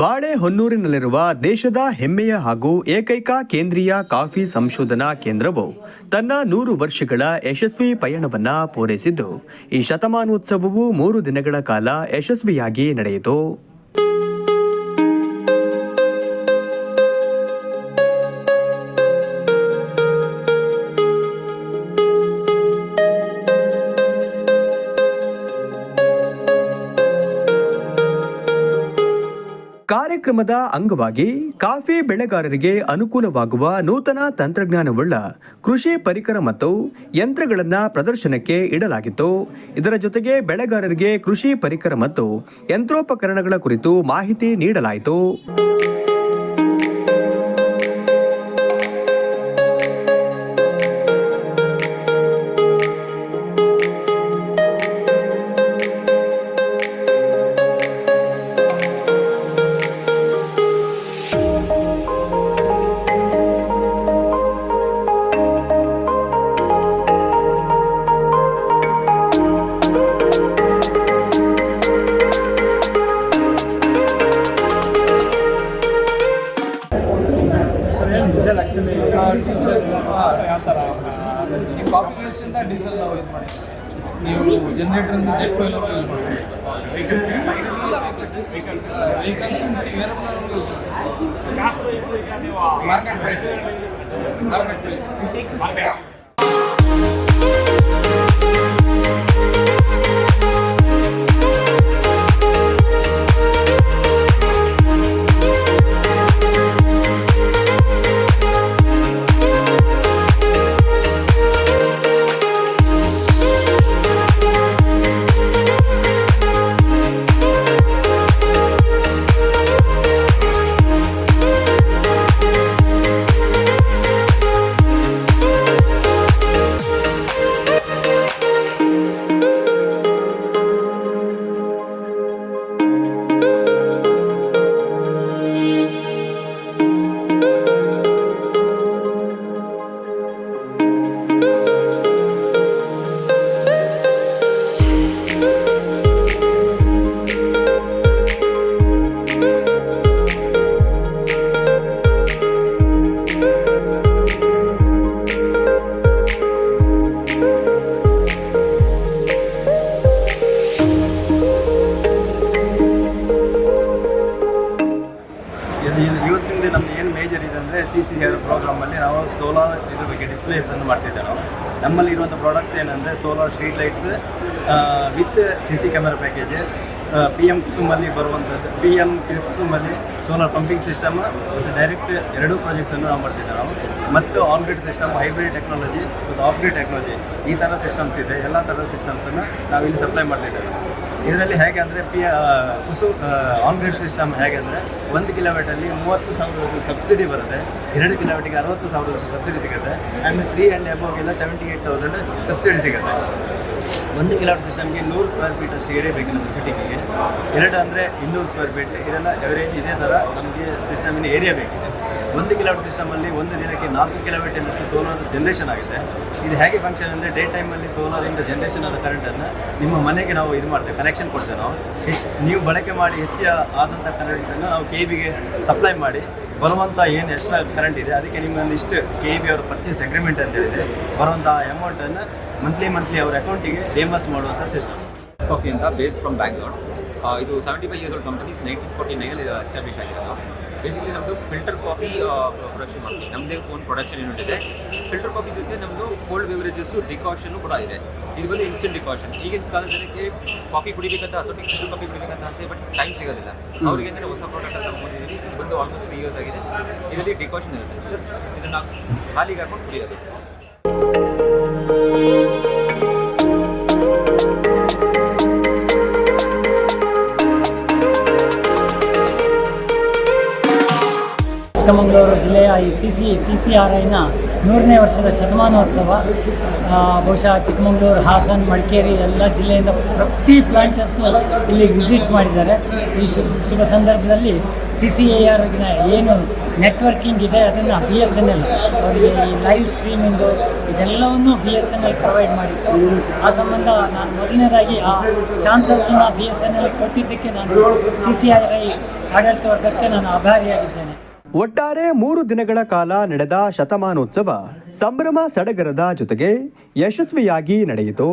ಬಾಳೆಹೊನ್ನೂರಿನಲ್ಲಿರುವ ದೇಶದ ಹೆಮ್ಮೆಯ ಹಾಗೂ ಏಕೈಕ ಕೇಂದ್ರೀಯ ಕಾಫಿ ಸಂಶೋಧನಾ ಕೇಂದ್ರವು ತನ್ನ ನೂರು ವರ್ಷಗಳ ಯಶಸ್ವಿ ಪಯಣವನ್ನು ಪೂರೈಸಿದ್ದು, ಈ ಶತಮಾನೋತ್ಸವವು ಮೂರು ದಿನಗಳ ಕಾಲ ಯಶಸ್ವಿಯಾಗಿ ನಡೆಯಿತು. ಕಾರ್ಯಕ್ರಮದ ಅಂಗವಾಗಿ ಕಾಫಿ ಬೆಳೆಗಾರರಿಗೆ ಅನುಕೂಲವಾಗುವ ನೂತನ ತಂತ್ರಜ್ಞಾನವುಳ್ಳ ಕೃಷಿ ಪರಿಕರ ಮತ್ತು ಯಂತ್ರಗಳನ್ನು ಪ್ರದರ್ಶನಕ್ಕೆ ಇಡಲಾಗಿತ್ತು. ಇದರ ಜೊತೆಗೆ ಬೆಳೆಗಾರರಿಗೆ ಕೃಷಿ ಪರಿಕರ ಮತ್ತು ಯಂತ್ರೋಪಕರಣಗಳ ಕುರಿತು ಮಾಹಿತಿ ನೀಡಲಾಯಿತು. ಈ ಇಂದ ಡೀಸೆಲ್ ನಾವು ಇದು ಮಾಡಿ ನೀವು ಜನರೇಟರಿಂದ ಜೆಟ್ ಫೈಲ್ ಯೂಸ್ ಮಾಡ್ತೀವಿ. Use market price market price ನಮ್ದು ಏನು ಮೇಜರ್ ಇದೆ ಅಂದರೆ ಸಿ ಸಿ ಎರ್ ಪ್ರೋಗ್ರಾಮಲ್ಲಿ ನಾವು ಸೋಲಾರ್ ಇದ್ರ ಬಗ್ಗೆ ಡಿಸ್ಪ್ಲೇಸನ್ನು ಮಾಡ್ತಿದ್ದೆ ನಾವು. ನಮ್ಮಲ್ಲಿ ಇರುವಂಥ ಪ್ರಾಡಕ್ಟ್ಸ್ ಏನಂದರೆ solar street lights with C C camera package P M ಕುಸುಮಲ್ಲಿ ಬರುವಂಥದ್ದು ಪಿ ಎಂ ಕುಸುಮಲ್ಲಿ ಸೋಲಾರ್ ಪಂಪಿಂಗ್ ಸಿಸ್ಟಮ್ ಮತ್ತು ಡೈರೆಕ್ಟ್ ಎರಡೂ ಪ್ರಾಜೆಕ್ಟ್ಸನ್ನು ನಾವು ಮಾಡ್ತಿದ್ದೆ ನಾವು. ಮತ್ತು on grid system hybrid technology ಮತ್ತು ಆಫ್ಗ್ರಿಡ್ ಟೆಕ್ನಾಲಜಿ ಈ ಥರ ಸಿಸ್ಟಮ್ಸ್ ಇದೆ, ಎಲ್ಲ ಥರದ ಸಿಸ್ಟಮ್ಸನ್ನು ನಾವು ಇಲ್ಲಿ ಸಪ್ಲೈ ಮಾಡ್ತಿದ್ದೇವೆ. ಇದರಲ್ಲಿ ಹೇಗೆ ಅಂದರೆ ಪಿ ಕುಸು ಆನ್ ಗ್ರಿಡ್ ಸಿಸ್ಟಮ್ ಹೇಗೆ ಅಂದರೆ ಒಂದು ಕಿಲೋಮೀಟರಲ್ಲಿ ಮೂವತ್ತು ಸಾವಿರ ಸಬ್ಸಿಡಿ ಬರುತ್ತೆ. ಎರಡು ಕಿಲೋಮೀಟರ್ಗೆ ಅರವತ್ತು ಸಾವಿರದಷ್ಟು ಸಬ್ಸಿಡಿ ಸಿಗುತ್ತೆ. ಆ್ಯಂಡ್ ತ್ರೀ ಆ್ಯಂಡ್ ಎಬೋಗೆಲ್ಲ ಸೆವೆಂಟಿ ಏಯ್ಟ್ ತೌಸಂಡ್ ಸಬ್ಸಿಡಿ ಸಿಗುತ್ತೆ. ಒಂದು ಕಿಲೋಮೀಟರ್ ಸಿಸ್ಟಮ್ಗೆ ನೂರು ಸ್ಕ್ವೇರ್ ಫೀಟ್ ಅಷ್ಟು ಏರಿಯಾ ಬೇಕು ನಮ್ಮ ಫಿಟ್ಟಿಂಗಿಗೆ ಎರಡು ಅಂದರೆ ಇನ್ನೂರು ಸ್ಕ್ವೇರ್ ಫೀಟ್ ಇದೆಲ್ಲ ಎವರೇಜ್ ಇದೇ ಥರ ನಮಗೆ ಸಿಸ್ಟಮಿನ ಏರಿಯಾ ಬೇಕಿದೆ. ಒಂದು ಕಿಲೋಮೀಟರ್ ಸಿಸ್ಟಮಲ್ಲಿ ಒಂದು ದಿನಕ್ಕೆ ನಾಲ್ಕು ಕಿಲೋಮೀಟರ್ನಷ್ಟು ಸೋಲಾರ್ ಜನ್ರೇಷನ್ ಆಗುತ್ತೆ ಇದು ಹೇಗೆ ಫಂಕ್ಷನ್ ಅಂದರೆ ಡೇ ಟೈಮಲ್ಲಿ ಸೋಲಾರಿಂದ ಜನ್ರೇಷನ್ ಆದ ಕರೆಂಟನ್ನು ನಿಮ್ಮ ಮನೆಗೆ ನಾವು ಇದು ಮಾಡ್ತೇವೆ ಕನೆಕ್ಷನ್ ಕೊಡ್ತೇವೆ ನಾವು. ನೀವು ಬಳಕೆ ಮಾಡಿ ಹೆಚ್ಚು ಆದಂಥ ಕರೆಂಟನ್ನು ನಾವು ಕೆ ಬಿಗೆ ಸಪ್ಲೈ ಮಾಡಿ ಬರುವಂಥ ಏನು ಎಕ್ಸ್ಟ್ರಾ ಕರೆಂಟ್ ಇದೆ, ಅದಕ್ಕೆ ನಿಮ್ಮಲ್ಲಿ ಇಷ್ಟು ಕೆ ಬಿ ಅವ್ರ ಪರ್ಚೇಸ್ ಅಗ್ರಿಮೆಂಟ್ ಅಂತ ಹೇಳಿದೆ ಬರುವಂಥ ಅಮೌಂಟನ್ನು ಮಂತ್ಲಿ ಮಂತ್ಲಿ ಅವ್ರ ಅಕೌಂಟಿಗೆ ರೇಮಸ್ ಮಾಡುವಂಥ ಸಿಸ್ಟಮ್ ಕಾಫಿ ಅಂತ ಬೇಸ್ಡ್ ಫ್ರಮ್ ಬ್ಯಾಂಗ್ಳೂರ್ ಇದು seventy five years old company nineteen forty ನೈನಲ್ಲಿ establish ಆಗಿರೋದು. ಬೇಸಿಕಲಿ ನಮ್ಮದು ಫಿಲ್ಟರ್ ಕಾಫಿ ಪ್ರೊಡಕ್ಷನ್ ಮಾಡ್ತೀವಿ. ನಮ್ಮದೇ ಓನ್ ಪ್ರೊಡಕ್ಷನ್ ಯೂನಿಟ್ ಇದೆ. ಫಿಲ್ಟರ್ ಕಾಫಿ ಜೊತೆ ನಮ್ಮದು ಕೋಲ್ಡ್ ಬೆವರೇಜಸ್ಸು ಡಿಕಾಷನ್ನು ಕೂಡ ಇದೆ. ಇದು ಬಂದು ಇನ್ಸ್ಟೆಂಟ್ ಡಿಕಾಷನ್ ಈಗಿನ ಕಾಲದ ಜನಕ್ಕೆ ಕಾಫಿ ಕುಡಿಬೇಕಂತ ಅಥವಾ ಫಿಲ್ಟರ್ ಕಾಫಿ ಕುಡಿಬೇಕಂತ ಆಸೆ ಬಟ್ ಟೈಮ್ ಸಿಗೋದಿಲ್ಲ. ಅವರಿಗೆ ಅಂದರೆ ಹೊಸ ಪ್ರಾಡಕ್ಟ್ ಅಂತ ಹೋಗಿದ್ದೀವಿ ಇದು ಬಂದು ಆಲ್ಮೋಸ್ಟ್ ತ್ರೀ ಇಯರ್ಸ್ ಆಗಿದೆ. ಇದರಲ್ಲಿ ಡಿಕಾಷನ್ ಇರುತ್ತೆ. ಸರ್ ಇದನ್ನು ಹಾಲಿಗೆ ಹಾಕೊಂಡು ಕುಡಿಯೋದು. ಚಿಕ್ಕಮಗಳೂರು ಜಿಲ್ಲೆಯ ಈ C C C C R ಐನ ನೂರನೇ ವರ್ಷದ ಶತಮಾನೋತ್ಸವ ಬಹುಶಃ ಚಿಕ್ಕಮಗಳೂರು, ಹಾಸನ್, ಮಡಿಕೇರಿ ಎಲ್ಲ ಜಿಲ್ಲೆಯಿಂದ ಪ್ರತಿ ಪ್ಲಾಂಟರ್ಸು ಇಲ್ಲಿ ವಿಸಿಟ್ ಮಾಡಿದ್ದಾರೆ. ಈ ಶುಭ ಸಂದರ್ಭದಲ್ಲಿ ಸಿ ಸಿ ಎ ಆರ್ಗಿನ ಏನು ನೆಟ್ವರ್ಕಿಂಗ್ ಇದೆ, ಅದನ್ನು ಬಿ ಎಸ್ ಎನ್ ಎಲ್ ಅವರಿಗೆ ಈ ಲೈವ್ ಸ್ಟ್ರೀಮಿಂಗು ಇದೆಲ್ಲವನ್ನು B S N L provide ಮಾಡಿತ್ತು. ಆ ಸಂಬಂಧ ನಾನು ಮೊದಲನೇದಾಗಿ ಆ ಚಾನ್ಸಸ್ಸನ್ನು ಬಿ ಎಸ್ ಎನ್ ಎಲ್ ಕೊಟ್ಟಿದ್ದಕ್ಕೆ ನಾನು ಸಿ ಸಿ ಆರ್ ಐ ಆಡಳಿತ ವರ್ಗಕ್ಕೆ ನಾನು ಆಭಾರಿಯಾಗಿದ್ದೇನೆ. ಒಟ್ಟಾರೆ ಮೂರು ದಿನಗಳ ಕಾಲ ನಡೆದ ಶತಮಾನೋತ್ಸವ ಸಂಭ್ರಮ ಸಡಗರದ ಜೊತೆಗೆ ಯಶಸ್ವಿಯಾಗಿ ನಡೆಯಿತು.